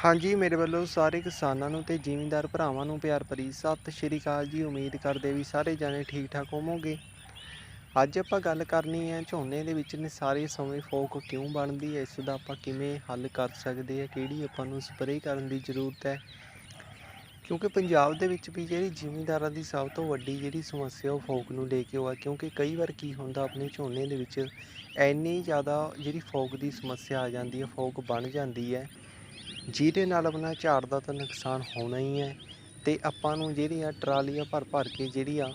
ਹਾਂਜੀ, ਮੇਰੇ ਵੱਲੋਂ ਸਾਰੇ ਕਿਸਾਨਾਂ ਨੂੰ ਤੇ ਜ਼ਿਮੀਂਦਾਰ ਭਰਾਵਾਂ ਨੂੰ ਪਿਆਰ ਭਰੀ ਸਤਿ ਸ਼੍ਰੀ ਅਕਾਲ ਜੀ। ਉਮੀਦ ਕਰਦੇ ਵੀ ਸਾਰੇ ਜਾਣੇ ਠੀਕ ਠਾਕ ਹੋਵੋਗੇ। ਅੱਜ ਆਪਾਂ ਗੱਲ ਕਰਨੀ ਹੈ ਝੋਨੇ ਦੇ ਵਿੱਚ ਨੇ ਸਾਰੇ ਸਮੇਂ ਫੋਕ ਕਿਉਂ ਬਣਦੀ ਹੈ? ਇਸ ਦਾ ਆਪਾਂ ਕਿਵੇਂ ਹੱਲ ਕਰ ਸਕਦੇ ਹਾਂ? ਕਿਹੜੀ ਆਪਾਂ ਨੂੰ ਸਪਰੇਅ ਕਰਨ ਦੀ ਜ਼ਰੂਰਤ ਹੈ? ਕਿਉਂਕਿ ਪੰਜਾਬ ਦੇ ਵਿੱਚ ਵੀ ਜਿਹੜੀ ਜ਼ਿਮੀਂਦਾਰਾਂ ਦੀ ਸਭ ਤੋਂ ਵੱਡੀ ਜਿਹੜੀ ਸਮੱਸਿਆ ਉਹ ਫੋਕ ਨੂੰ ਲੈ ਕੇ ਉਹ ਆ। ਕਿਉਂਕਿ ਕਈ ਵਾਰ ਕੀ ਹੁੰਦਾ, ਆਪਣੇ ਝੋਨੇ ਦੇ ਵਿੱਚ ਇੰਨੀ ਜ਼ਿਆਦਾ ਜਿਹੜੀ ਫੋਕ ਦੀ ਸਮੱਸਿਆ ਆ ਜਾਂਦੀ ਹੈ, ਫੋਕ ਬਣ ਜਾਂਦੀ ਹੈ। ਜਿਹਦੇ ਨਾਲ ਆਪਣਾ ਝਾੜ ਦਾ ਤਾਂ ਨੁਕਸਾਨ ਹੋਣਾ ਹੀ ਹੈ ਤੇ ਆਪਾਂ ਨੂੰ ਜਿਹੜੀਆਂ ਟਰਾਲੀਆਂ ਭਰ ਭਰ ਕੇ ਜਿਹੜੀਆਂ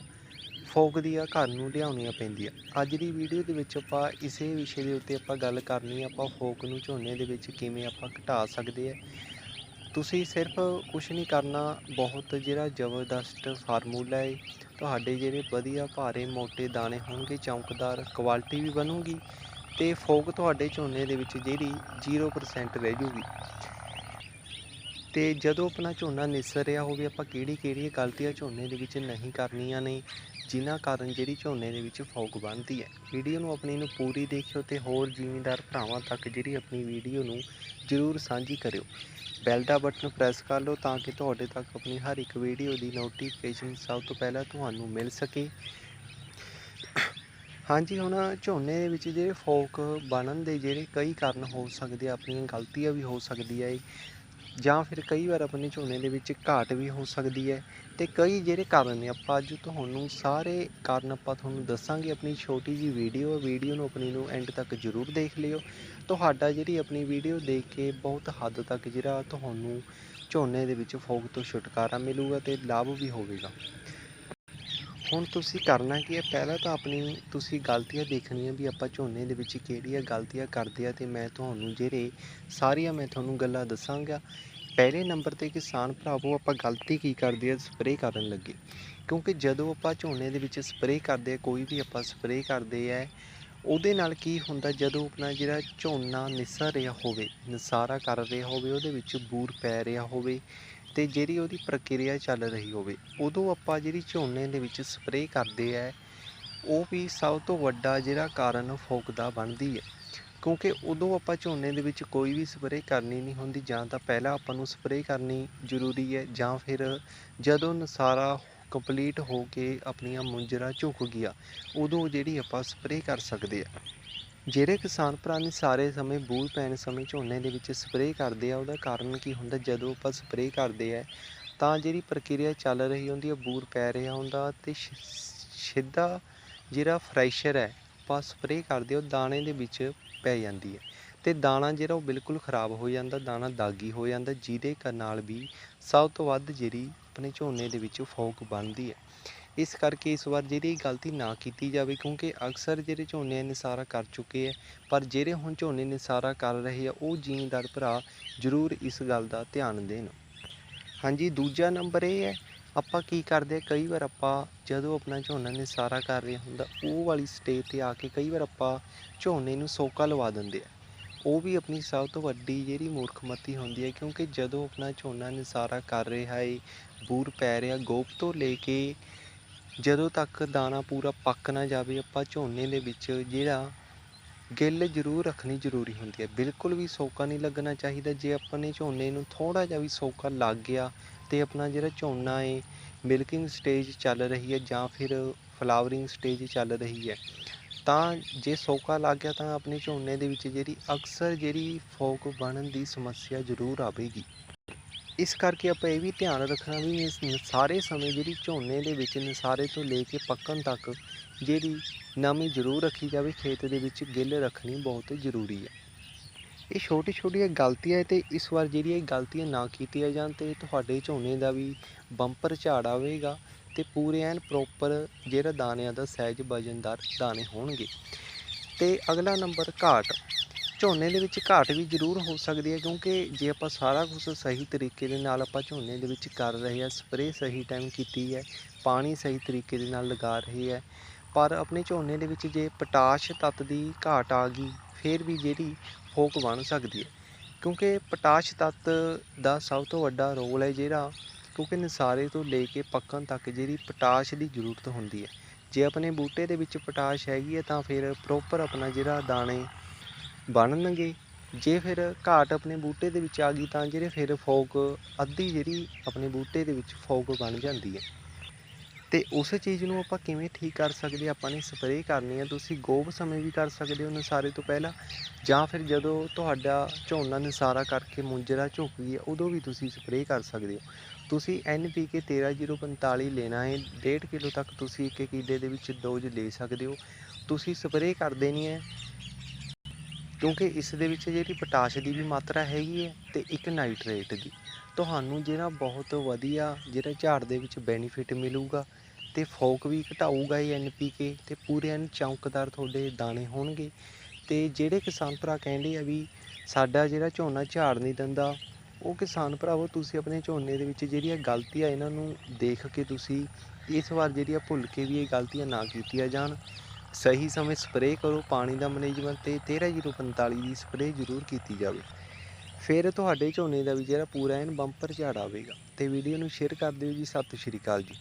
ਫੋਕ ਦੀਆਂ ਘਰ ਨੂੰ ਲਿਆਉਣੀਆਂ ਪੈਂਦੀਆਂ। ਅੱਜ ਦੀ ਵੀਡੀਓ ਦੇ ਵਿੱਚ ਆਪਾਂ ਇਸੇ ਵਿਸ਼ੇ ਦੇ ਉੱਤੇ ਆਪਾਂ ਗੱਲ ਕਰਨੀ ਹੈ, ਆਪਾਂ ਫੋਕ ਨੂੰ ਝੋਨੇ ਦੇ ਵਿੱਚ ਕਿਵੇਂ ਆਪਾਂ ਘਟਾ ਸਕਦੇ ਆ ਤੁਸੀਂ ਸਿਰਫ ਕੁਝ ਨਹੀਂ ਕਰਨਾ, ਬਹੁਤ ਜਿਹੜਾ ਜ਼ਬਰਦਸਤ ਫਾਰਮੂਲਾ ਹੈ, ਤੁਹਾਡੇ ਜਿਹੜੇ ਵਧੀਆ ਭਾਰੇ ਮੋٹے ਦਾਣੇ ਹੋਣਗੇ ਚੌਂਕਦਾਰ ਕੁਆਲਿਟੀ ਵੀ ਬਣੂਗੀ ਤੇ ਫੋਕ ਤੁਹਾਡੇ ਝੋਨੇ ਦੇ ਵਿੱਚ ਜਿਹੜੀ 0% ਰਹਿ ਜੂਗੀ। ਤੇ ਜਦੋਂ ਆਪਣਾ ਝੋਨਾ ਨਿਸਰ ਰਿਹਾ ਹੋਵੇ, ਆਪਾਂ ਕਿਹੜੀ ਕਿਹੜੀਆਂ ਗਲਤੀਆਂ ਝੋਨੇ ਦੇ ਵਿੱਚ ਨਹੀਂ ਕਰਨੀਆਂ ਨੇ, ਜਿਨ੍ਹਾਂ ਕਾਰਨ ਜਿਹੜੀ ਝੋਨੇ ਦੇ ਵਿੱਚ ਫੋਕ ਬਣਦੀ ਹੈ। ਵੀਡੀਓ ਨੂੰ ਆਪਣੀ ਨੂੰ ਪੂਰੀ ਦੇਖਿਓ ਤੇ ਹੋਰ ਜ਼ਿਮੀਂਦਾਰ ਭਰਾਵਾਂ ਤੱਕ ਜਿਹੜੀ ਆਪਣੀ ਵੀਡੀਓ ਨੂੰ ਜ਼ਰੂਰ ਸਾਂਝੀ ਕਰਿਓ। ਬੈਲ ਦਾ ਬਟਨ ਪ੍ਰੈਸ ਕਰ ਲਓ ਤਾਂ ਕਿ ਤੁਹਾਡੇ ਤੱਕ ਆਪਣੀ ਹਰ ਇੱਕ ਵੀਡੀਓ ਦੀ ਨੋਟੀਫਿਕੇਸ਼ਨ ਸਭ ਤੋਂ ਪਹਿਲਾਂ ਤੁਹਾਨੂੰ ਮਿਲ ਸਕੇ। ਹਾਂਜੀ, ਹੁਣ ਝੋਨੇ ਦੇ ਵਿੱਚ ਜਿਹੜੇ ਫੋਕ ਬਣਨ ਦੇ ਜਿਹੜੇ ਕਈ ਕਾਰਨ ਹੋ ਸਕਦੇ ਆ, ਆਪਣੀਆਂ ਗਲਤੀਆਂ ਵੀ ਹੋ ਸਕਦੀ ਹੈ ਜਾਂ ਫਿਰ ਕਈ ਵਾਰ ਆਪਣੇ ਝੋਨੇ ਦੇ ਵਿੱਚ ਘਾਟ ਵੀ ਹੋ ਸਕਦੀ ਹੈ ਤੇ ਕਈ ਜਿਹੜੇ ਕਾਰਨ ਨੇ, ਆਪਾਂ ਅੱਜ ਤੁਹਾਨੂੰ ਸਾਰੇ ਕਾਰਨ ਆਪਾਂ ਤੁਹਾਨੂੰ ਦੱਸਾਂਗੇ। ਆਪਣੀ ਛੋਟੀ ਜੀ ਵੀਡੀਓ ਵੀਡੀਓ ਨੂੰ ਆਪਣੀ ਨੂੰ ਐਂਡ ਤੱਕ ਜ਼ਰੂਰ ਦੇਖ ਲਿਓ। ਤੁਹਾਡਾ ਜਿਹੜੀ ਆਪਣੀ ਵੀਡੀਓ ਦੇਖ ਕੇ ਬਹੁਤ ਹੱਦ ਤੱਕ ਜਿਹੜਾ ਤੁਹਾਨੂੰ ਝੋਨੇ ਦੇ ਵਿੱਚ ਫੋਕ ਤੋਂ ਛੁਟਕਾਰਾ ਮਿਲੂਗਾ ਤੇ ਲਾਭ ਵੀ ਹੋਵੇਗਾ। ਹੁਣ ਤੁਸੀਂ ਕਰਨਾ ਕੀ ਹੈ? ਪਹਿਲਾਂ ਤਾਂ ਆਪਣੀ ਤੁਸੀਂ ਗਲਤੀਆਂ ਦੇਖਣੀਆਂ ਵੀ ਆਪਾਂ ਝੋਨੇ ਦੇ ਵਿੱਚ ਕਿਹੜੀਆਂ ਗਲਤੀਆਂ ਕਰਦੇ ਆ ਤੇ ਮੈਂ ਤੁਹਾਨੂੰ ਜਿਹੜੇ ਸਾਰੀਆਂ ਮੈਂ ਤੁਹਾਨੂੰ ਗੱਲਾਂ ਦੱਸਾਂਗਾ। ਪਹਿਲੇ ਨੰਬਰ ਤੇ ਕਿਸਾਨ ਭਰਾਵੋ, ਆਪਾਂ ਗਲਤੀ ਕੀ ਕਰਦੇ ਆ? ਸਪਰੇਅ ਕਰਨ ਲੱਗੇ। ਕਿਉਂਕਿ ਜਦੋਂ ਆਪਾਂ ਝੋਨੇ ਦੇ ਵਿੱਚ ਸਪਰੇਅ ਕਰਦੇ ਆ, ਕੋਈ ਵੀ ਆਪਾਂ ਸਪਰੇਅ ਕਰਦੇ ਆ, ਉਹਦੇ ਨਾਲ ਕੀ ਹੁੰਦਾ? ਜਦੋਂ ਆਪਣਾ ਜਿਹੜਾ ਝੋਨਾ ਨਿਸਰ ਰਿਹਾ ਹੋਵੇ, ਨਸਾਰਾ ਕਰ ਰਿਹਾ ਹੋਵੇ, ਉਹਦੇ ਵਿੱਚ ਬੂਰ ਪੈ ਰਿਹਾ ਹੋਵੇ ਤੇ ਜਿਹੜੀ ਉਹਦੀ ਪ੍ਰਕਿਰਿਆ ਚੱਲ ਰਹੀ ਹੋਵੇ, ਉਦੋਂ ਆਪਾਂ ਜਿਹੜੀ ਝੋਨੇ ਦੇ ਵਿੱਚ ਸਪਰੇਅ ਕਰਦੇ ਆ ਉਹ ਵੀ ਸਭ ਤੋਂ ਵੱਡਾ ਜਿਹੜਾ ਕਾਰਨ ਫੋਕ ਦਾ ਬਣਦੀ ਹੈ ਕਿਉਂਕਿ ਉਦੋਂ ਆਪਾਂ ਝੋਨੇ ਦੇ ਵਿੱਚ ਕੋਈ ਵੀ ਸਪਰੇਅ ਕਰਨੀ ਨਹੀਂ ਹੁੰਦੀ, ਜਾਂ ਤਾਂ ਪਹਿਲਾਂ ਆਪਾਂ ਨੂੰ ਸਪਰੇਅ ਕਰਨੀ ਜ਼ਰੂਰੀ ਹੈ ਜਾਂ ਫਿਰ ਜਦੋਂ ਨਸਾਰਾ ਕੰਪਲੀਟ ਹੋ ਕੇ ਆਪਣੀਆਂ ਮੁੰਜਰਾ ਝੁਕ ਗਿਆ, ਉਦੋਂ ਜਿਹੜੀ ਆਪਾਂ ਸਪਰੇਅ ਕਰ ਸਕਦੇ ਆ। ਜਿਹੜੇ ਕਿਸਾਨ ਭਰਾ ਨੇ ਸਾਰੇ ਸਮੇਂ ਬੂਝ ਪੈਣ ਸਮੇਂ ਝੋਨੇ ਦੇ ਵਿੱਚ ਸਪਰੇਅ ਕਰਦੇ ਆ, ਉਹਦਾ ਕਾਰਨ ਕੀ ਹੁੰਦਾ? ਜਦੋਂ ਆਪਾਂ ਸਪਰੇਅ ਕਰਦੇ ਆ, ਤਾਂ ਜਿਹੜੀ ਪ੍ਰਕਿਰਿਆ ਚੱਲ ਰਹੀ ਹੁੰਦੀ ਹੈ ਬੂਰ ਪੈ ਰਿਹਾ ਹੁੰਦਾ ਤੇ ਸਿੱਧਾ ਜਿਹੜਾ ਫਰੈਸ਼ਰ ਹੈ, ਆਪਾਂ ਸਪਰੇਅ ਕਰਦੇ ਉਹ ਦਾਣੇ ਦੇ ਵਿੱਚ ਪੈ ਜਾਂਦੀ ਹੈ। ਤੇ ਦਾਣਾ ਜਿਹੜਾ ਉਹ ਬਿਲਕੁਲ ਖਰਾਬ ਹੋ ਜਾਂਦਾ, ਦਾਣਾ ਦਾਗੀ ਹੋ ਜਾਂਦਾ, ਜਿਹਦੇ ਕ- ਨਾਲ ਵੀ ਸਭ ਤੋਂ ਵੱਧ ਜਿਹੜੀ ਆਪਣੇ ਝੋਨੇ ਦੇ ਵਿੱਚ ਫੋਕ ਬਣਦੀ ਹੈ। ਇਸ ਕਰਕੇ ਇਸ ਵਾਰ ਜਿਹੜੀ ਗਲਤੀ ਨਾ ਕੀਤੀ ਜਾਵੇ, ਕਿਉਂਕਿ ਅਕਸਰ ਜਿਹੜੇ ਝੋਨੇ ਨਿਸਾਰਾ ਕਰ ਚੁੱਕੇ ਹੈ ਪਰ ਜਿਹੜੇ ਹੁਣ ਝੋਨੇ ਨਿਸਾਰਾ ਕਰ ਰਹੇ ਆ, ਉਹ ਜ਼ਿਮੀਂਦਾਰ ਭਰਾ ਜ਼ਰੂਰ ਇਸ ਗੱਲ ਦਾ ਧਿਆਨ ਦੇਣ। ਹਾਂਜੀ, ਦੂਜਾ ਨੰਬਰ ਇਹ ਹੈ, ਆਪਾਂ ਕੀ ਕਰਦੇ ਆ, ਕਈ ਵਾਰ ਆਪਾਂ ਜਦੋਂ ਆਪਣਾ ਝੋਨਾ ਨਿਸਾਰਾ ਕਰ ਰਿਹਾ ਹੁੰਦਾ, ਉਹ ਵਾਲੀ ਸਟੇਜ ਤੇ ਆ ਕੇ ਕਈ ਵਾਰ ਆਪਾਂ ਝੋਨੇ ਨੂੰ ਸੋਕਾ ਲਵਾ ਦਿੰਦੇ ਆ। ਉਹ ਵੀ ਆਪਣੀ ਸਭ ਤੋਂ ਵੱਡੀ ਜਿਹੜੀ ਮੂਰਖਮਤੀ ਹੁੰਦੀ ਹੈ, ਕਿਉਂਕਿ ਜਦੋਂ ਆਪਣਾ ਝੋਨਾ ਨਿਸਾਰਾ ਕਰ ਰਿਹਾ ਹੈ ਬੂਰ ਪੈ ਰਿਹਾ ਗੋਪ ਤੋਂ ਲੈ ਕੇ ਜਦੋਂ ਤੱਕ ਦਾਣਾ ਪੂਰਾ ਪੱਕ ਨਾ ਜਾਵੇ, ਆਪਾਂ ਝੋਨੇ ਦੇ ਵਿੱਚ ਜਿਹੜਾ ਗਿੱਲ ਜ਼ਰੂਰ ਰੱਖਣੀ ਜ਼ਰੂਰੀ ਹੁੰਦੀ ਹੈ। ਬਿਲਕੁਲ ਵੀ ਸੋਕਾ ਨਹੀਂ ਲੱਗਣਾ ਚਾਹੀਦਾ। ਜੇ ਆਪਾਂ ਨੇ ਝੋਨੇ ਨੂੰ ਥੋੜਾ ਜਿਹਾ ਵੀ ਸੋਕਾ ਲੱਗ ਗਿਆ ਤੇ ਆਪਣਾ ਜਿਹੜਾ ਝੋਨਾ ਏ ਮਿਲਕਿੰਗ ਸਟੇਜ ਚੱਲ ਰਹੀ ਹੈ ਜਾਂ ਫਿਰ ਫਲਾਵਰਿੰਗ ਸਟੇਜ ਚੱਲ ਰਹੀ ਹੈ, ਤਾਂ ਜੇ ਸੋਕਾ ਲੱਗ ਗਿਆ ਤਾਂ ਆਪਣੇ ਝੋਨੇ ਦੇ ਵਿੱਚ ਜਿਹੜੀ ਅਕਸਰ ਜਿਹੜੀ ਫੋਕ ਬਣਨ ਦੀ ਸਮੱਸਿਆ ਜ਼ਰੂਰ ਆਵੇਗੀ। ਇਸ ਕਰਕੇ ਆਪਾਂ ਇਹ ਵੀ ਧਿਆਨ ਰੱਖਣਾ ਵੀ ਇਸ ਸਾਰੇ ਸਮੇਂ ਜਿਹੜੀ ਝੋਨੇ ਦੇ ਵਿੱਚ ਨਸਾਰੇ ਤੋਂ ਲੈ ਕੇ ਪੱਕਣ ਤੱਕ ਜਿਹੜੀ ਨਮੀ ਜ਼ਰੂਰ ਰੱਖੀ ਜਾਵੇ, ਖੇਤ ਦੇ ਵਿੱਚ ਗਿੱਲ ਰੱਖਣੀ ਬਹੁਤ ਜ਼ਰੂਰੀ ਹੈ। ਇਹ ਛੋਟੀ ਛੋਟੀਆਂ ਗਲਤੀਆਂ ਹੈ ਤੇ ਇਸ ਵਾਰ ਜਿਹੜੀ ਇਹ ਗਲਤੀਆਂ ਨਾ ਕੀਤੀਆਂ ਜਾਣ ਤੇ ਤੁਹਾਡੇ ਝੋਨੇ ਦਾ ਵੀ ਬੰਪਰ ਝਾੜ ਆਵੇਗਾ ਤੇ ਪੂਰੇ ਐਨ ਪ੍ਰੋਪਰ ਜਿਹੜਾ ਦਾਣਿਆਂ ਦਾ ਸਾਈਜ਼ ਵਜਨਦਾਰ ਦਾਣੇ ਹੋਣਗੇ। ਤੇ ਅਗਲਾ ਨੰਬਰ ਘਾਟ। ਝੋਨੇ ਦੇ ਵਿੱਚ ਘਾਟ ਵੀ ਜ਼ਰੂਰ ਹੋ ਸਕਦੀ ਹੈ, ਕਿਉਂਕਿ ਜੇ ਆਪਾਂ ਸਾਰਾ ਕੁਝ ਸਹੀ ਤਰੀਕੇ ਦੇ ਨਾਲ ਆਪਾਂ ਝੋਨੇ ਦੇ ਵਿੱਚ ਕਰ ਰਹੇ ਹਾਂ, ਸਪਰੇਅ ਸਹੀ ਟਾਈਮ ਕੀਤੀ ਹੈ, ਪਾਣੀ ਸਹੀ ਤਰੀਕੇ ਦੇ ਨਾਲ ਲਗਾ ਰਹੇ ਹੈ, ਪਰ ਆਪਣੇ ਝੋਨੇ ਦੇ ਵਿੱਚ ਜੇ ਪੋਟਾਸ਼ ਤੱਤ ਦੀ ਘਾਟ ਆ ਗਈ, ਫਿਰ ਵੀ ਜਿਹੜੀ ਫੋਕ ਬਣ ਸਕਦੀ ਹੈ, ਕਿਉਂਕਿ ਪੋਟਾਸ਼ ਤੱਤ ਦਾ ਸਭ ਤੋਂ ਵੱਡਾ ਰੋਲ ਹੈ ਜਿਹੜਾ, ਕਿਉਂਕਿ ਨਸਾਰੇ ਤੋਂ ਲੈ ਕੇ ਪੱਕਣ ਤੱਕ ਜਿਹੜੀ ਪੋਟਾਸ਼ ਦੀ ਜ਼ਰੂਰਤ ਹੁੰਦੀ ਹੈ, ਜੇ ਆਪਣੇ ਬੂਟੇ ਦੇ ਵਿੱਚ ਪੋਟਾਸ਼ ਹੈਗੀ ਹੈ, ਤਾਂ ਫਿਰ ਪ੍ਰੋਪਰ ਆਪਣਾ ਜਿਹੜਾ ਦਾਣੇ ਬਣਨਗੇ। ਜੇ ਫਿਰ ਘਾਟ ਆਪਣੇ ਬੂਟੇ ਦੇ ਵਿੱਚ ਆ ਗਈ ਤਾਂ ਜਿਹੜੇ ਫਿਰ ਫੋਕ ਅੱਧੀ ਜਿਹੜੀ ਆਪਣੇ ਬੂਟੇ ਦੇ ਵਿੱਚ ਫੋਕ ਬਣ ਜਾਂਦੀ ਹੈ। ਤੇ ਉਸ ਚੀਜ਼ ਨੂੰ ਆਪਾਂ ਕਿਵੇਂ ਠੀਕ ਕਰ ਸਕਦੇ? ਆਪਾਂ ਨੇ ਸਪਰੇਅ ਕਰਨੀ ਹੈ। ਤੁਸੀਂ ਗੋਬ ਸਮੇਂ ਵੀ ਕਰ ਸਕਦੇ ਹੋ ਨਸਾਰੇ ਤੋਂ ਪਹਿਲਾਂ। ਜਾਂ ਫਿਰ ਜਦੋਂ ਤੁਹਾਡਾ ਝੋਨਾ ਨਸਾਰਾ ਕਰਕੇ ਮੁੰਜਰਾ ਝੁਕ ਗਈ ਹੈ, ਉਦੋਂ ਵੀ ਤੁਸੀਂ ਸਪਰੇਅ ਕਰ ਸਕਦੇ ਹੋ। ਤੁਸੀਂ NPK 13045 ਲੈਣਾ ਹੈ। 1.5 ਕਿਲੋ ਤੱਕ ਤੁਸੀਂ ਇੱਕ ਕਿੱਲੇ ਦੇ ਵਿੱਚ ਡੋਜ਼ ਲੈ ਸਕਦੇ ਹੋ। ਤੁਸੀਂ ਸਪਰੇਅ ਕਰ ਦੇਣੀ ਹੈ। ਕਿਉਂਕਿ ਇਸ ਦੇ ਵਿੱਚ ਜਿਹੜੀ ਪੋਟਾਸ਼ ਦੀ ਵੀ ਮਾਤਰਾ ਹੈਗੀ ਹੈ ਤੇ ਇੱਕ ਨਾਈਟ੍ਰੇਟ ਦੀ। ਤੁਹਾਨੂੰ ਜਿਹੜਾ ਬਹੁਤ ਵਧੀਆ ਜਿਹੜਾ ਝਾੜ ਦੇ ਵਿੱਚ ਬੈਨੀਫਿਟ ਮਿਲੂਗਾ ਤੇ ਫੋਕ ਵੀ ਘਟਾਊਗਾ ਇਹ NPK ਤੇ ਪੂਰੇ ਐਨ ਚੌਂਕਦਾਰ ਤੁਹਾਡੇ ਦਾਣੇ ਹੋਣਗੇ। ਤੇ ਜਿਹੜੇ ਕਿਸਾਨ ਭਰਾ ਕਹਿੰਦੇ ਆ ਵੀ ਸਾਡਾ ਜਿਹੜਾ ਝੋਨਾ ਝਾੜ ਨਹੀਂ ਦਿੰਦਾ, ਉਹ ਕਿਸਾਨ ਭਰਾਵੋ ਤੁਸੀਂ ਆਪਣੇ ਝੋਨੇ ਦੇ ਵਿੱਚ ਜਿਹੜੀਆਂ ਗਲਤੀਆਂ ਇਹਨਾਂ ਨੂੰ ਦੇਖ ਕੇ ਤੁਸੀਂ ਇਸ ਵਾਰ ਜਿਹੜੀਆਂ ਭੁੱਲ ਕੇ ਵੀ ਇਹ ਗਲਤੀਆਂ ਨਾ ਕੀਤੀਆਂ ਜਾਣ। ਸਹੀ ਸਮੇਂ ਸਪਰੇਅ ਕਰੋ ਪਾਣੀ ਦਾ ਮੈਨੇਜਮੈਂਟ ਤੇ 13045 ਦੀ ਸਪਰੇਅ ਜ਼ਰੂਰ ਕੀਤੀ ਜਾਵੇ। ਫਿਰ ਤੁਹਾਡੇ ਝੋਨੇ ਦਾ ਵੀ ਜਿਹੜਾ ਪੂਰਾ ਐਨ ਬੰਪਰ ਝਾੜ ਆਵੇਗਾ। ਤੇ ਵੀਡੀਓ ਨੂੰ ਸ਼ੇਅਰ ਕਰ ਦਿਓ ਜੀ। ਸਤਿ ਸ਼੍ਰੀ ਅਕਾਲ ਜੀ।